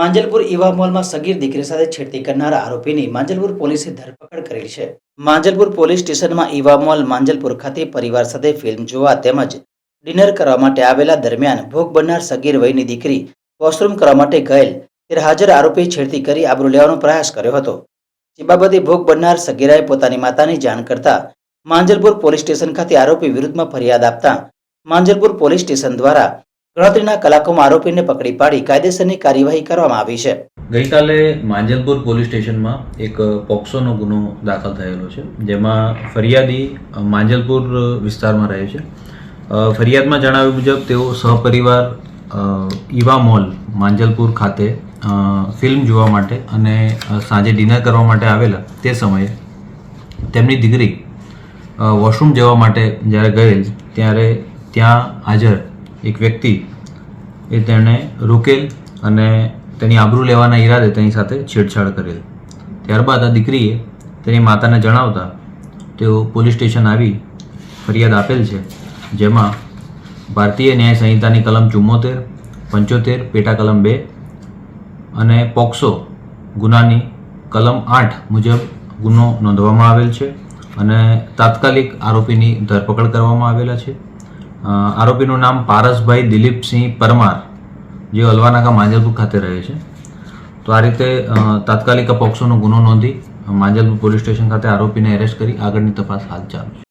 Manjalpur Eva મોલમાં સગીર દીકરી સાથે છેડતી કરનારા આરોપીની માંજલપુર પોલીસે ધરપકડ કરેલી છે. માંજલપુર પોલીસ સ્ટેશનમાં ઈવા મોલ માંજલપુર ખાતે પરિવાર સાથે ફિલ્મ જોવા તેમજ ડિનર કરવા માટે આવેલા દરમિયાન ભોગ બનનાર સગીર વયની દીકરી વોશરૂમ કરવા માટે ગયેલ ત્યારે હાજર આરોપી છેડતી કરી આબરૂ લેવાનો પ્રયાસ કર્યો હતો. જે બાબતે ભોગ બનનાર સગીરાએ પોતાની માતાની જાણ કરતા માંજલપુર પોલીસ સ્ટેશન ખાતે આરોપી વિરુદ્ધમાં ફરિયાદ આપતા માંજલપુર પોલીસ સ્ટેશન દ્વારા ગણતરીના કલાકોમાં આરોપીને પકડી પાડી કાયદેસરની કાર્યવાહી કરવામાં આવી છે. ગઈકાલે માંજલપુર પોલીસ સ્ટેશનમાં એક પોક્સોનો ગુનો દાખલ થયેલો છે, જેમાં ફરિયાદી માંજલપુર વિસ્તારમાં રહે છે. ફરિયાદમાં જણાવ્યા મુજબ તેઓ સહપરિવાર ઇવા મોલ, માંજલપુર ખાતે ફિલ્મ જોવા માટે અને સાંજે ડિનર કરવા માટે આવેલા તે સમયે તેમની દીકરી વોશરૂમ જવા માટે જ્યારે ગયેલ, ત્યારે ત્યાં હાજર એક વ્યક્તિ એ તેણે રોકેલ અને તેની આબરૂ લેવાના ઈરાદે તેની સાથે છેડછાડ કરેલ. ત્યારબાદ આ દીકરીએ તેની માતાને જણાવતા તેઓ પોલીસ સ્ટેશન આવી ફરિયાદ આપેલ છે, જેમાં ભારતીય ન્યાય સંહિતાની કલમ ચુમ્મોતેર, પંચોતેર, પેટા કલમ બે અને પોક્સો ગુનાની કલમ આઠ મુજબ ગુનો નોંધવામાં આવેલ છે અને તાત્કાલિક આરોપીની ધરપકડ કરવામાં આવેલા છે. આરોપીનું નામ પારસભાઈ દિલીપસિંહ પરમાર, જે અલવાનાકા માંજલપુર ખાતે રહે છે. તો આ રીતે તાત્કાલિક પોક્સોનો ગુનો નોંધી માંજલપુર પોલીસ સ્ટેશન ખાતે આરોપીને એરેસ્ટ કરી આગળની તપાસ હાથ ચાલુ છે.